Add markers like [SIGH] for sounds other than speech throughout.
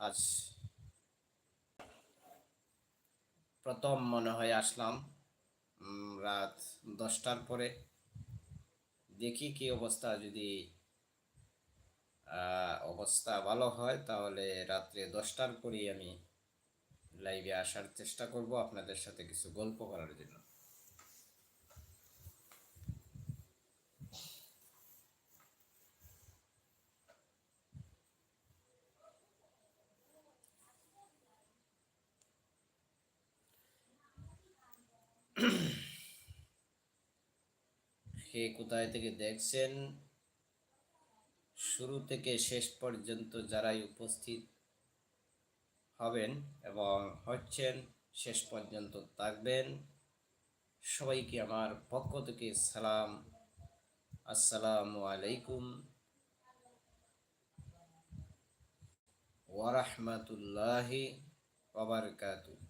আজ প্রথম মনে হয় আসলাম রাত দশটার পরে। দেখি কি অবস্থা, যদি অবস্থা ভালো হয়, তাহলে রাত্রে দশটার পরেই আমি লাইভে আসার চেষ্টা করব। আপনাদের সাথে কিছু গল্প করার জন্য। কে কোথায় থেকে দেখছেন? শুরু থেকে শেষ পর্যন্ত যারাই উপস্থিত হবেন এবং হচ্ছেন, শেষ পর্যন্ত থাকবেন। সবাইকে আমার পক্ষ থেকে সালাম। আসসালামু আলাইকুম। ওয়ারহমতুল্লাহি ওবরকাতু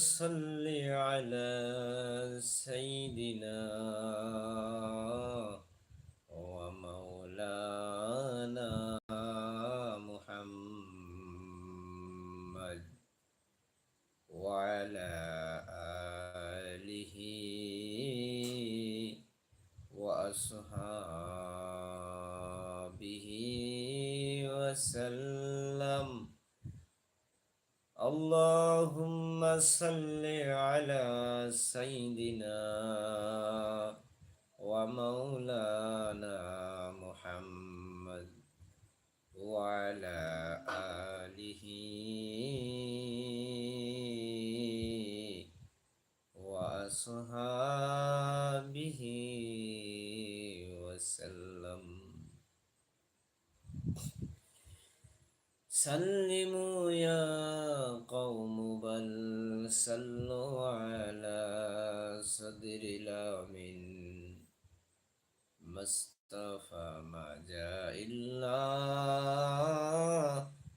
personal صل على سيدنا ومولانا محمد وعلى آله وأصحابه وسلم. سلموا يا صلوا على صدر الأمين مصطفى ما جاء إلا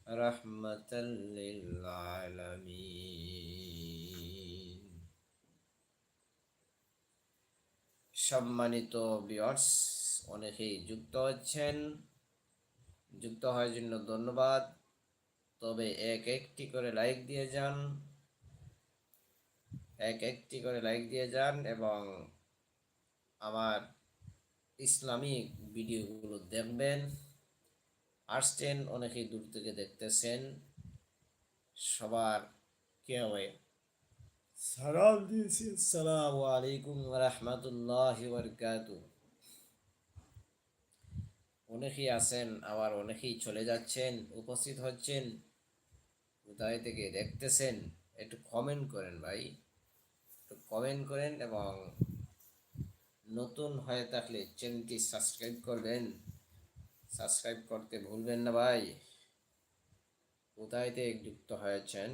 رحمة للعالمين সম্মানিত বিয়ার্স অনেকেই যুক্ত হচ্ছেন যুক্ত হওয়ার জন্য ধন্যবাদ তবে এক একটি করে লাইক দিয়ে যান এক একটি করে লাইক দিয়ে যান এবং আমার ইসলামিক ভিডিওগুলো দেখবেন। আসছেন অনেকেই দূর থেকে দেখতেছেন। সবার কে হবে? সালাম দিয়েছি। আসসালামু আলাইকুম রহমতুল্লাহ বরকাতু অনেকেই আছেন আবার অনেকেই চলে যাচ্ছেন উপস্থিত হচ্ছেন কোথায় থেকে দেখতেছেন একটু কমেন্ট করেন ভাই। কমেন্ট করেন এবং নতুন হয়ে থাকলে চ্যানেলটি সাবস্ক্রাইব করবেন। সাবস্ক্রাইব করতে ভুলবেন না ভাই। কোথায় থেকে যুক্ত হয়েছেন?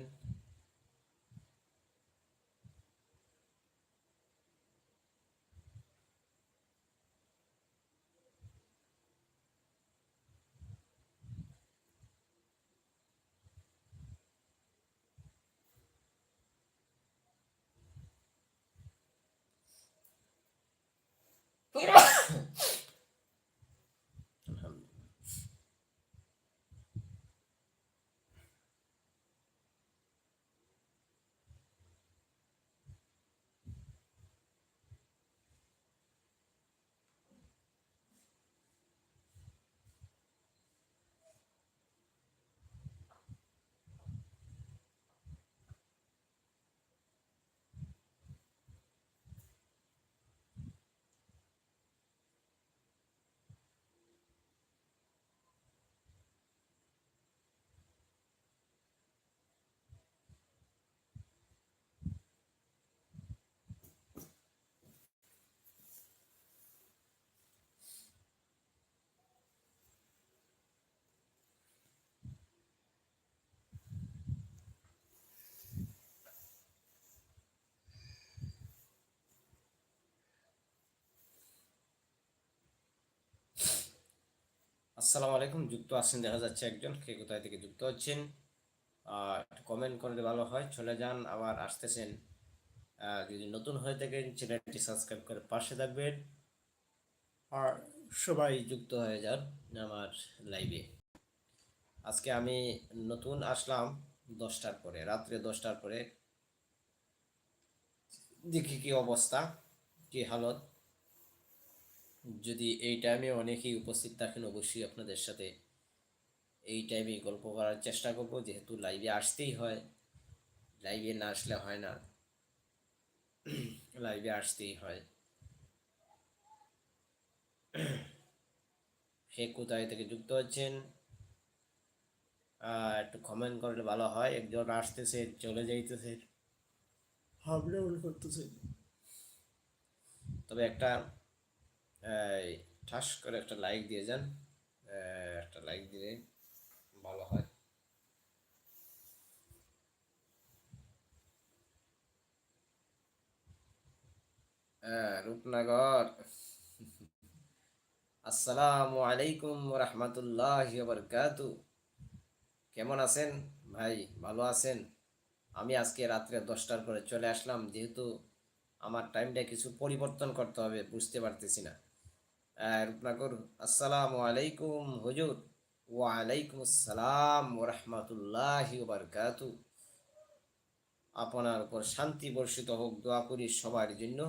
আসসালামু আলাইকুম, যুক্ত আছেন, দেখা যাচ্ছে একজন, কে কোথায় থেকে যুক্ত হচ্ছেন? একটু কমেন্ট করলে ভালো হয়, চলে যান, আবার আসতেছেন। যদি নতুন হয়ে থাকেন, চ্যানেলটি সাবস্ক্রাইব করে পাশে থাকবেন। আর সবাই যুক্ত হয়ে যান আমার লাইভে আজকে আমি নতুন আসলাম দশটার পরে, রাত্রে দশটার পরে। দেখি কি অবস্থা, কি হালত। যদি এই টাইমে অনেকেই উপস্থিত থাকেন অবশ্যই আপনাদের সাথে এই টাইমে গল্প করার চেষ্টা করব। যেহেতু লাইভে আসতেই হয় লাইভে না আসলে হয় না। লাইভে আসতেই হয়। সে কোথায় থেকে যুক্ত হচ্ছেন? একটু কমেন্ট করলে ভালো হয়। একজন আসতেছে চলে যাইতেছে। হাবড়ে করতেছে। তবে একটা ঠাস করে একটা লাইক দিয়ে যান। একটা লাইক দিলে ভালো হয়। রূপনগর। আসসালামু আলাইকুম রহমতুল্লাহ কেমন আছেন? ভাই, ভালো আছেন? আমি আজকে রাত্রে দশটার পরে চলে আসলাম, যেহেতু আমার টাইমটা কিছু পরিবর্তন করতে হবে, বুঝতে পারতেছি না। রূপনগর, আসসালামু আলাইকুম হুজুর। ওয়ালাইকুম আসসালাম রহমতুল্লাহ বরকাতু আপনার উপর শান্তি বর্ষিত হোক, দোয়া করি সবার জন্য।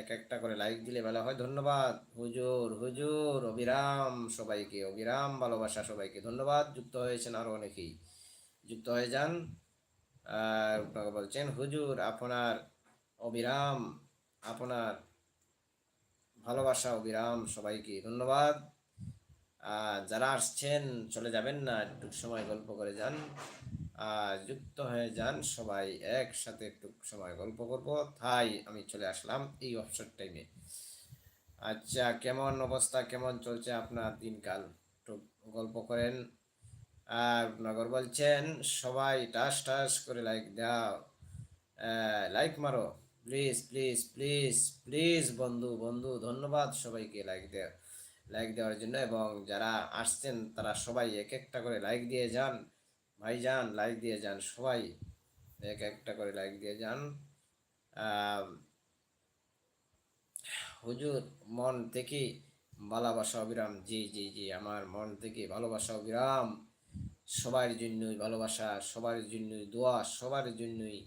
এক একটা করে লাইক দিলে ভালো হয়। ধন্যবাদ হুজুর হুজুর, অবিরাম সবাইকে, অবিরাম ভালোবাসা সবাইকে ধন্যবাদ। যুক্ত হয়েছেন আরও অনেকেই। যুক্ত হয়ে যান। আর বলছেন, হুজুর, আপনার অবিরাম, আপনার ভালোবাসা, অবিরাম সবাইকে ধন্যবাদ। যারা আসছেন, চলে যাবেন না, একটু সময় গল্প করে যান। যুক্ত হয়ে যান, সবাই একসাথে একটু সময় গল্প করব। তাই আমি চলে আসলাম এই অবসর টাইমে আচ্ছা কেমন অবস্থা? কেমন চলছে আপনার দিনকাল? একটু গল্প করেন। আর নগর বলছেন, সবাই টাস টাস করে লাইক দাও। লাইক মারো। প্লিজ প্লিজ প্লিজ প্লিজ বন্ধু বন্ধু, ধন্যবাদ সবাইকে লাইক দেওয়া লাইক দেওয়ার জন্য এবং যারা আসছেন, তারা সবাই এক একটা করে লাইক দিয়ে যান। ভাই যান লাইক দিয়ে যান সবাই। এক একটা করে লাইক দিয়ে যান। হুজুর, মন থেকে ভালোবাসা, অবিরাম। জি জি জি, আমার মন থেকে ভালোবাসা, অবিরাম। সবার জন্যই ভালোবাসা, সবার জন্যই দোয়া, সবার জন্যই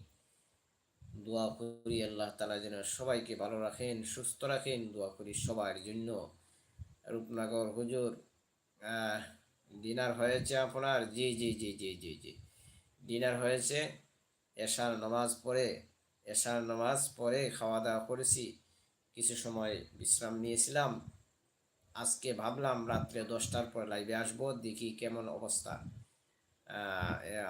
দোয়া করি আল্লাহ তালা যেন সবাইকে ভালো রাখেন, সুস্থ রাখেন। দোয়া করি সবার জন্য। রূপনগর হুজুর ডিনার হয়েছে আপনার? জি জি জি জি জি জি। ডিনার হয়েছে, এশার নামাজ পড়ে, এশার নামাজ পড়ে খাওয়া দাওয়া করেছি। কিছু সময় বিশ্রাম নিয়েছিলাম। আজকে ভাবলাম রাত্রে দশটার পর লাইভে আসব, দেখি কেমন অবস্থা।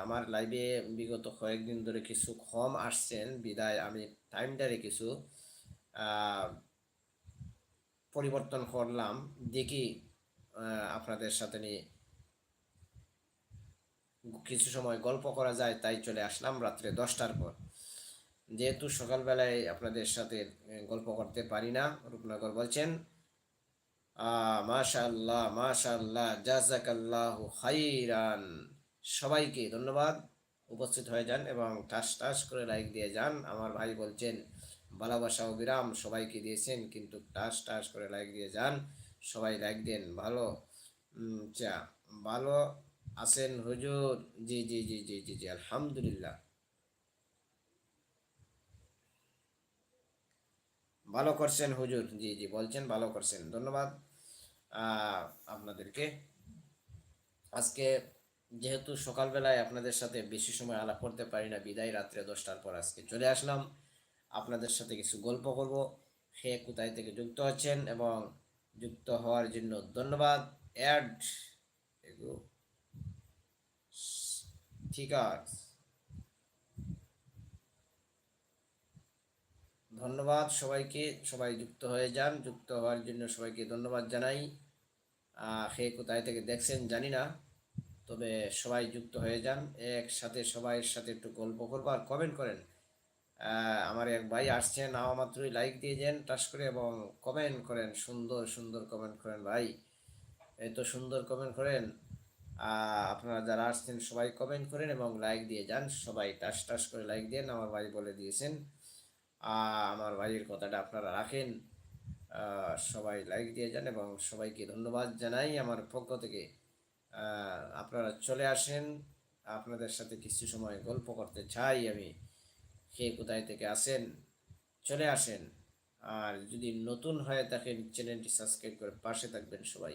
আমার লাইভে বিগত কয়েকদিন ধরে কিছু কম আসছেন। বিদায়, আমি টাইমটারে কিছু পরিবর্তন করলাম। দেখি আপনাদের সাথে নিয়ে কিছু সময় গল্প করা যায়, তাই চলে আসলাম রাত্রে দশটার পর। যেহেতু সকালবেলায় আপনাদের সাথে গল্প করতে পারি না, রূপনগর বলছেন মাশাল্লাহ মাশাল্লাহ জাজাকাল্লাহু খাইরান। সবাইকে ধন্যবাদ। উপস্থিত হয়ে যান এবং টাস টাস করে লাইক দিয়ে যান। আমার ভাই বলছেন, ভালোবাসা অবিরাম সবাইকে দিয়েছেন, কিন্তু টাস টাস করে লাইক দিয়ে যান। সবাই লাইক দেন, ভালো? চা, ভালো আছেন হুজুর? জি জি জি জি জি জি, আলহামদুলিল্লাহ। ভালো করছেন হুজুর? জি জি, বলছেন ভালো করছেন, ধন্যবাদ। আপনাদেরকে। আজকে যেহেতু সকালবেলায় আপনাদের সাথে বেশি সময় আলাপ করতে পারি না, বিদায় রাত্রে দশটার পর আজকে চলে আসলাম। আপনাদের সাথে কিছু গল্প করব। সে কোথায় থেকে যুক্ত হচ্ছেন এবং যুক্ত হওয়ার জন্য ধন্যবাদ। অ্যাড ঠিক আছে ধন্যবাদ সবাইকে, সবাই যুক্ত হয়ে যান। যুক্ত হওয়ার জন্য সবাইকে ধন্যবাদ জানাই। সে কোথায় থেকে দেখছেন জানি না। তবে সবাই যুক্ত হয়ে যান। একসাথে সবাইয়ের সাথে একটু গল্প করব আর কমেন্ট করেন। আমার এক ভাই আসছেন, নাও মাত্রই লাইক দিয়ে যান টাস করে এবং কমেন্ট করেন। সুন্দর সুন্দর কমেন্ট করেন ভাই। এত সুন্দর কমেন্ট করেন। আপনারা যারা আসছেন, সবাই কমেন্ট করেন এবং লাইক দিয়ে যান। সবাই টাস টাস করে লাইক দেন আমার ভাই বলে দিয়েছেন। আমার ভাইয়ের কথাটা আপনারা রাখেন। সবাই লাইক দিয়ে যান এবং সবাইকে ধন্যবাদ জানাই আমার পক্ষ থেকে। আপনারা চলে আসেন আপনাদের সাথে কিছু সময় গল্প করতে চাই আমি কে কোথায় থেকে আসেন চলে আসেন আর যদি নতুন হয়ে থাকেন চ্যানেলটি সাবস্ক্রাইব করে পাশে থাকবেন সবাই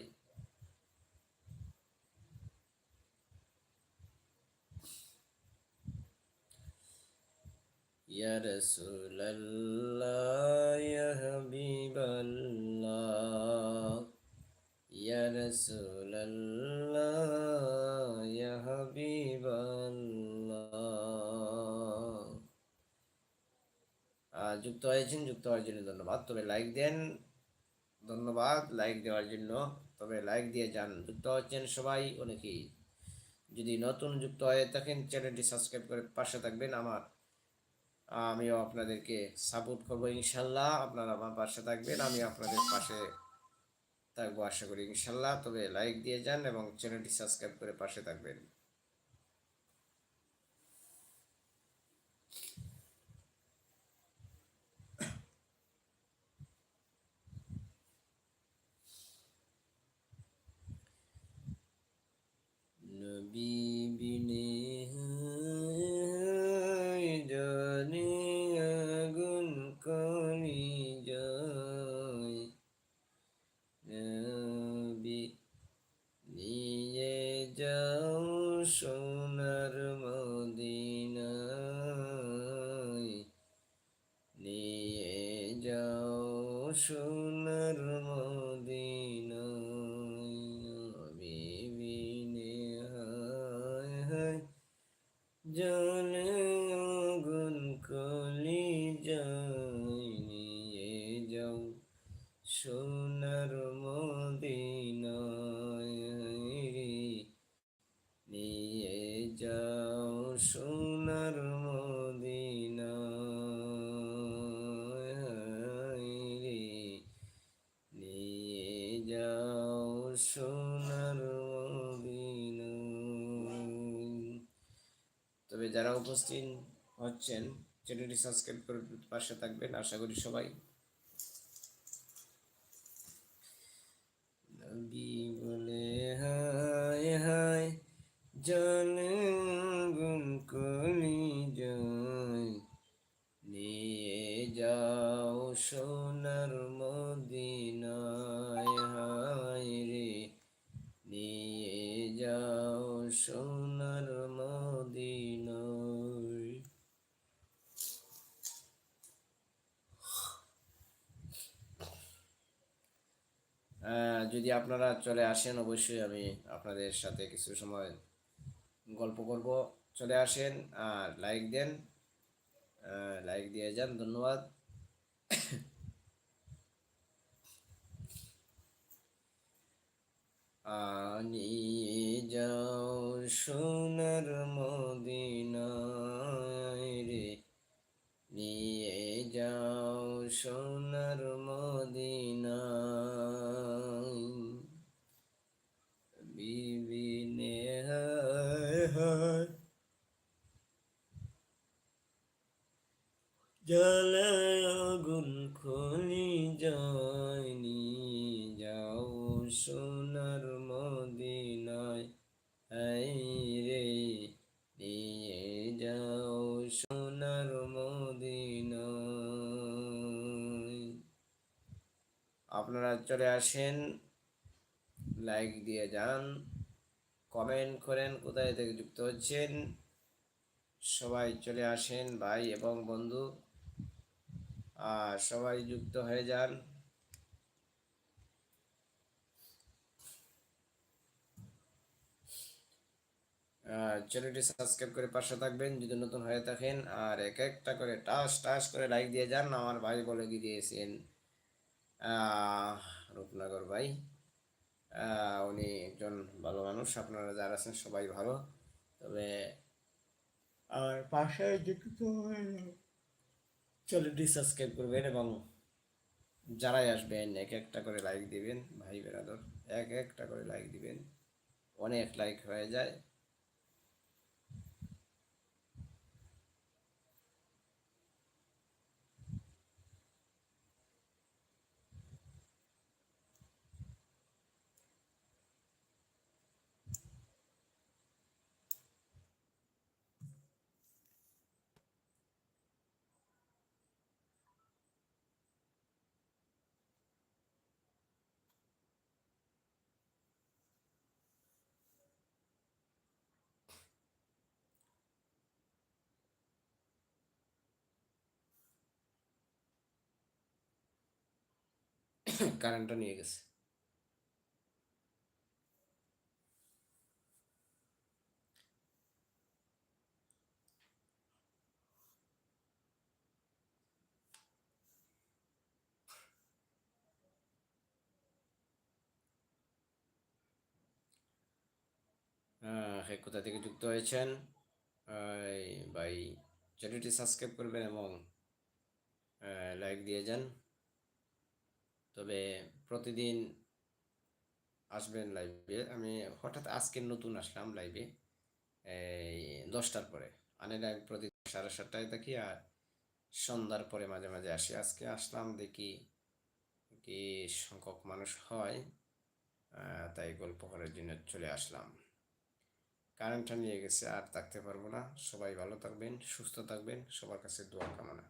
يا رسول الله يا حبيب الله يا رسول الله يا حبيب الله আহ, যুক্ত হয়েছেন যুক্ত হওয়ার জন্য ধন্যবাদ তবে লাইক দেন ধন্যবাদ লাইক দেওয়ার জন্য তবে লাইক দিয়ে যান যুক্ত হচ্ছেন সবাই অনেকেই যদি নতুন যুক্ত হয়ে থাকেন চ্যানেলটি সাবস্ক্রাইব করে পাশে থাকবেন আমার আমিও আপনাদেরকে সাপোর্ট করবো ইনশাল্লাহ আপনারা আমার পাশে থাকবেন আমি আপনাদের পাশে থাকব আশা করি ইনশাল্লাহ। তবে লাইক দিয়ে যান এবং চ্যানেলটি সাবস্ক্রাইব করে পাশে থাকবেন। নবী বিনে সোনার মদিনায় বিবিনে হায় হায়। জলে আগুন কলি যায় নিয়ে যাও সোনার মদিনায় নিয়ে যাও সোনার মদিনায় উপস্থিত হচ্ছেন। চ্যানেলটি সাবস্ক্রাইব করে পাশে থাকবেন। আশা করি সবাই নবী বলে, হায় হায় জলে গুণ কলি যায় নিয়ে যাও সোনার মদিনায়। যদি আপনারা চলে আসেন, অবশ্যই আমি আপনাদের সাথে কিছু সময় গল্প করব। চলে আসেন, আর লাইক দেন লাইক দিয়ে যান, ধন্যবাদ। নিয়ে যাও সোনার মদিনায় রে, নিয়ে যাও সোনার জলে আগুন খনি যায়নি যাও সোনার মদিনায়। হাই রে যাও সোনার মদিনায়। আপনারা চলে আসেন লাইক দিয়ে যান কমেন্ট করেন কোথায় থেকে যুক্ত হচ্ছেন। সবাই চলে আসেন ভাই এবং বন্ধু। সবাই যুক্ত হয়ে যান। আর চ্যানেলটি সাবস্ক্রাইব করে পাশে থাকবেন যদি নতুন হয়ে থাকেন। আর এক একটা করে টাস টাস করে লাইক দিয়ে যান। আমার ভাই বলে দিয়ে দিয়েছেন রূপনগর ভাই। উনি একজন ভালো মানুষ। আপনারা যারা আছেন সবাই ভালো। তবে আমার পাশে যুক্ত হয়ে চ্যানেলটি সাবস্ক্রাইব করবেন এবং যারাই আসবেন, এক একটা করে লাইক দিবেন ভাই বেরাদর এক একটা করে লাইক দিবেন, অনেক লাইক হয়ে যায়। [COUGHS] কারেন্টটা নিয়ে গেছে। কোথা থেকে যুক্ত হয়েছেন? ভাই, চ্যানেলটি সাবস্ক্রাইব করবেন এবং লাইক দিয়ে যান। তবে প্রতিদিন আসবেন লাইভে আমি হঠাৎ আজকে নতুন আসলাম লাইভে দশটার পরে। আনে লাইভ প্রতি সাড়ে সাতটায় থাকি আর সন্ধ্যার পরে মাঝে মাঝে আসি। আজকে আসলাম দেখি কি সংখ্যক মানুষ হয় তাই গল্প করার জন্য চলে আসলাম। কারেন্টটা নিয়ে গেছে, আর থাকতে পারব না। সবাই ভালো থাকবেন, সুস্থ থাকবেন, সবার কাছে দোয়া কামনা।